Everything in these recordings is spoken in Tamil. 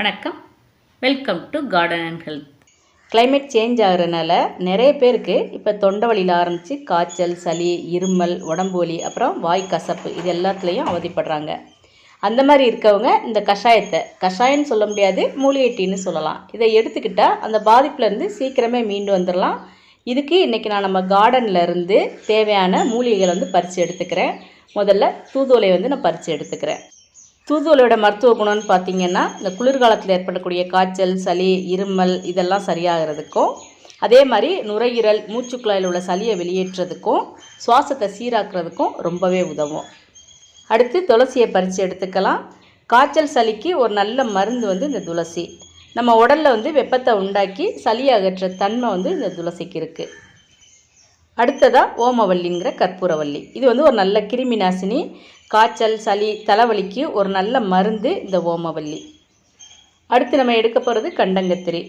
வணக்கம். Welcome to garden and health climate change ஆகுறனால நிறைய பேருக்கு இப்போ தொண்டை வலியில் ஆரம்பித்து காய்ச்சல் சளி இருமல் உடம்பு வலி அப்புறம் வாய் கசப்பு இது எல்லாத்துலேயும் அவதிப்படுறாங்க. அந்த மாதிரி இருக்கவங்க இந்த கஷாயத்தை கஷாயம்னு சொல்ல முடியாது மூலிகை டீன்னு சொல்லலாம். இதை எடுத்துக்கிட்டால் அந்த பாதிப்புலேருந்து சீக்கிரமே மீண்டு வந்துடலாம் இதுக்கு இன்றைக்கி நான் நம்ம கார்டனில் இருந்து தேவையான மூலிகைகளை வந்து பறித்து எடுத்துக்கிறேன். முதல்ல தூதுவளை வந்து நான் பறித்து எடுத்துக்கிறேன். தூதுவளையோட மருத்துவ குணம்னு பார்த்தீங்கன்னா இந்த குளிர்காலத்தில் ஏற்படக்கூடிய காய்ச்சல் சளி இருமல் இதெல்லாம் சரியாகிறதுக்கும் அதே மாதிரி நுரையீரல் மூச்சுக்குழாயில் உள்ள சளியை வெளியேற்றுறதுக்கும் சுவாசத்தை சீராக்குறதுக்கும் ரொம்பவே உதவும். அடுத்து துளசியை பறித்து எடுத்துக்கலாம். காய்ச்சல் சளிக்கு ஒரு நல்ல மருந்து வந்து இந்த துளசி. நம்ம உடலில் வந்து வெப்பத்தை உண்டாக்கி சளி அகற்ற தன்மை வந்து இந்த துளசிக்கு இருக்குது அடுத்ததாக ஓமவல்லிங்கிற கற்பூரவல்லி. இது வந்து ஒரு நல்ல கிருமி நாசினி காய்ச்சல் சளி தலைவலிக்கு ஒரு நல்ல மருந்து இந்த ஓமவல்லி. அடுத்து நம்ம எடுக்க போகிறது கண்டங்கத்திரி.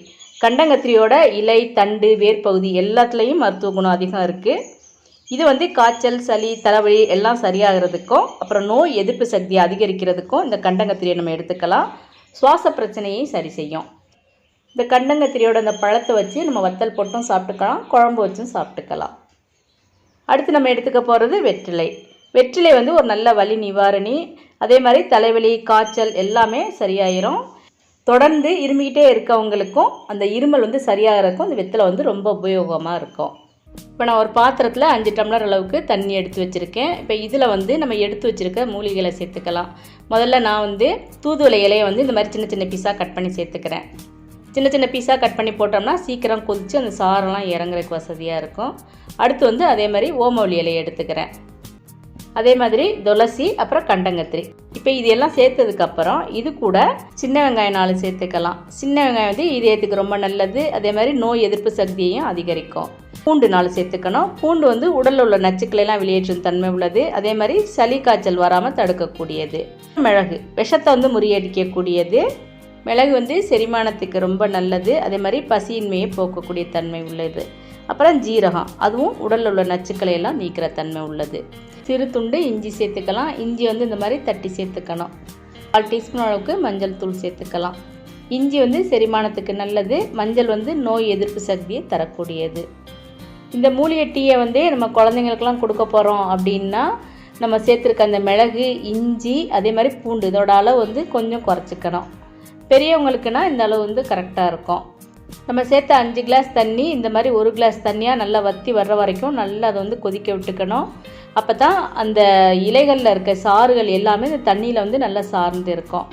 கண்டங்கத்திரியோட இலை தண்டு வேர்பகுதி எல்லாத்துலேயும் மருத்துவ குணம் அதிகம் இருக்குது இது வந்து காய்ச்சல் சளி தலைவலி எல்லாம் சரியாகிறதுக்கும் அப்புறம் நோய் எதிர்ப்பு சக்தியை அதிகரிக்கிறதுக்கும் இந்த கண்டங்கத்திரியை நம்ம எடுத்துக்கலாம். சுவாச பிரச்சனையை சரி செய்யும். இந்த கண்டங்கத்திரியோட அந்த பழத்தை வச்சு நம்ம வத்தல் போட்டும் சாப்பிட்டுக்கலாம் குழம்பு வச்சும் சாப்பிட்டுக்கலாம். அடுத்து நம்ம எடுத்துக்க போகிறது வெற்றிலை. வெற்றிலை வந்து ஒரு நல்ல வலி நிவாரணி. அதே மாதிரி தலைவலி காய்ச்சல் எல்லாமே சரியாயிரும். தொடர்ந்து இருமிக்கிட்டே இருக்கவங்களுக்கும் அந்த இருமல் வந்து சரியாகிறதுக்கும் இந்த வெத்தலை வந்து ரொம்ப உபயோகமாக இருக்கும். இப்போ நான் ஒரு பாத்திரத்தில் அஞ்சு டம்ளர் அளவுக்கு தண்ணி எடுத்து வச்சுருக்கேன். இப்போ இதில் வந்து நம்ம எடுத்து வச்சுருக்க மூலிகளை சேர்த்துக்கலாம். முதல்ல நான் வந்து தூதுவளை இலையை வந்து இந்த மாதிரி சின்ன சின்ன பீஸாக கட் பண்ணி சேர்த்துக்கிறேன். சின்ன சின்ன பீஸாக கட் பண்ணி போட்டோம்னா சீக்கிரம் கொதித்து அந்த சாரெல்லாம் இறங்குறதுக்கு வசதியாக இருக்கும். அடுத்து வந்து அதே மாதிரி ஓமவல்லி இலையை எடுத்துக்கிறேன். அதே மாதிரி துளசி அப்புறம் கண்டங்கத்திரி. இப்போ இது எல்லாம் சேர்த்ததுக்கப்புறம் இது கூட சின்ன வெங்காயம் நாலு சேர்த்துக்கலாம். சின்ன வெங்காயம் வந்து இதயத்துக்கு ரொம்ப நல்லது. அதே மாதிரி நோய் எதிர்ப்பு சக்தியையும் அதிகரிக்கும். பூண்டு நாலு சேர்த்துக்கணும். பூண்டு வந்து உடலில் உள்ள நச்சுக்களை எல்லாம் வெளியேற்றும் தன்மை உள்ளது. அதே மாதிரி சளி காய்ச்சல் வராமல் தடுக்கக்கூடியது. மிளகு விஷத்தை வந்து முறியடிக்கக்கூடியது. மிளகு வந்து செரிமானத்துக்கு ரொம்ப நல்லது. அதே மாதிரி பசியின்மையை போக்கக்கூடிய தன்மை உள்ளது. அப்புறம் ஜீரகம். அதுவும் உடலில் உள்ள நச்சுக்களை எல்லாம் நீக்கிற தன்மை உள்ளது. சிறு துண்டு இஞ்சி சேர்த்துக்கலாம். இஞ்சி வந்து இந்த மாதிரி தட்டி சேர்த்துக்கணும். கால் டீஸ்பூன் அளவுக்கு மஞ்சள் தூள் சேர்த்துக்கலாம். இஞ்சி வந்து செரிமானத்துக்கு நல்லது. மஞ்சள் வந்து நோய் எதிர்ப்பு சக்தியை தரக்கூடியது. இந்த மூலிகை டீயை வந்து நம்ம குழந்தைங்களுக்கெல்லாம் கொடுக்க போகிறோம் அப்படின்னா நம்ம சேர்த்துருக்க அந்த மிளகு இஞ்சி அதே மாதிரி பூண்டு இதோட அளவு வந்து கொஞ்சம் குறைச்சிக்கணும். பெரியவங்களுக்குன்னா இந்த அளவு வந்து கரெக்டாக இருக்கும். நம்ம சேர்த்த அஞ்சு கிளாஸ் தண்ணி இந்த மாதிரி ஒரு கிளாஸ் தண்ணியாக நல்லா வற்றி வர்ற வரைக்கும் நல்லா அதை வந்து கொதிக்க விட்டுக்கணும். அப்போ தான் அந்த இலைகளில் இருக்க சாறுகள் எல்லாமே இந்த தண்ணியில் வந்து நல்லா சார்ந்து இருக்கும்.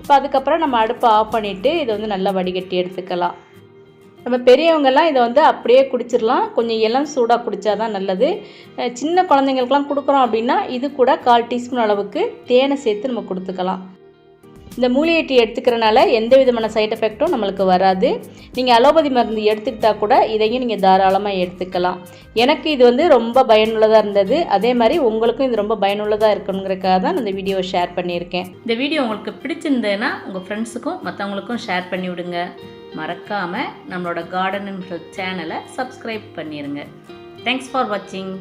இப்போ அதுக்கப்புறம் நம்ம அடுப்பை ஆஃப் பண்ணிவிட்டு இதை வந்து நல்லா வடிகட்டி எடுத்துக்கலாம். நம்ம பெரியவங்கெல்லாம் இதை வந்து அப்படியே குடிச்சிடலாம். கொஞ்சம் இளம் சூடாக குடித்தா தான் நல்லது சின்ன குழந்தைங்களுக்குலாம் கொடுக்குறோம் அப்படின்னா இது கூட கால் டீஸ்பூன் அளவுக்கு தேனை சேர்த்து நம்ம கொடுத்துக்கலாம். இந்த மூலிகை டீ எடுத்துக்கிறனால எந்த விதமான சைட் எஃபெக்ட்டும் நம்மளுக்கு வராது. நீங்கள் அலோபதி மருந்து எடுத்துக்கிட்டால் கூட இதையும் நீங்கள் தாராளமாக எடுத்துக்கலாம். எனக்கு இது வந்து ரொம்ப பயனுள்ளதாக இருந்தது. அதே மாதிரி உங்களுக்கும் இது ரொம்ப பயனுள்ளதாக இருக்கணுங்கிறக்காக தான் நான் இந்த வீடியோவை ஷேர் பண்ணியிருக்கேன். இந்த வீடியோ உங்களுக்கு பிடிச்சிருந்ததுன்னா உங்கள் ஃப்ரெண்ட்ஸுக்கும் மற்றவங்களுக்கும் ஷேர் பண்ணி விடுங்க மறக்காமல் நம்மளோட கார்டன் அண்ட் ஹெல்த் சேனலை சப்ஸ்கிரைப் பண்ணிடுங்க தேங்க்ஸ் ஃபார் வாட்சிங்